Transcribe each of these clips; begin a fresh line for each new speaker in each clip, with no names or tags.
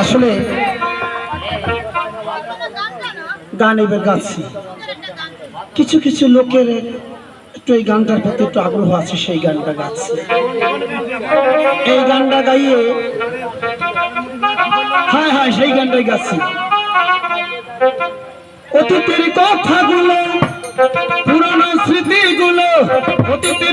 আসলে গান এবার গাচ্ছি। কিছু কিছু লোকের একটু এই গানটার প্রতি একটু আগ্রহ আছে, সেই গানটা গাচ্ছে। এই গানটা গাইয়ে হ্যাঁ হ্যাঁ সেই গানটাই গাচ্ছি। অতীতের কথাগুলো, পুরানো স্মৃতিগুলো, অতীতের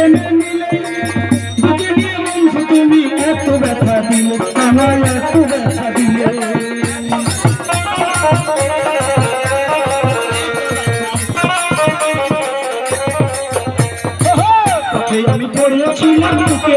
তোকে টেনে বুকে নিয়ে বন্ধু তুমি এত ব্যথা দিলে। আমার এত ব্যথা দিলে আমি পড়েছিলাম তোকে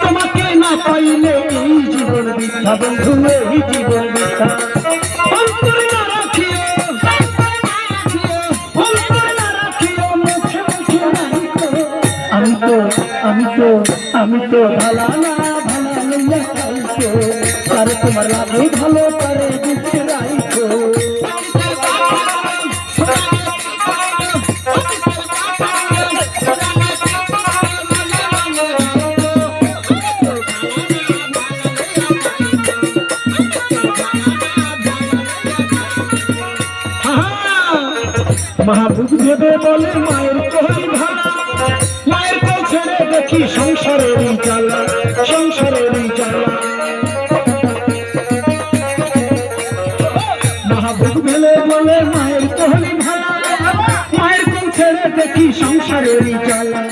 তোমাকে না পাইলে এই জীবন বৃথা বন্ধু এই জীবন বৃথা আমি তো আমি তো আমি তো ভালা না ভালা তার তোমার ভালো করে মাহবুব দেবে বলে মায়ের কহি ভালা মায়ের কো ছেড়ে দেখি সংসারের জ্বালা সংসারের জ্বালা। মাহবুব ভেলে বলে মায়ের কহি ভালা মায়ের কো ছেড়ে দেখি সংসারের জ্বালা।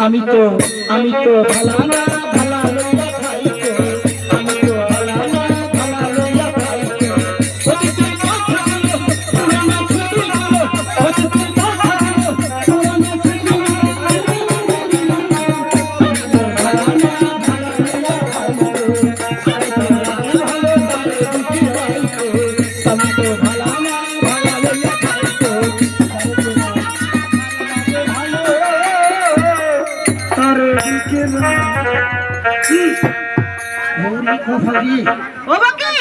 আমি তো আমি তো ভালা আমার দিকে মরি কথা দিয়ে
ও বাকি?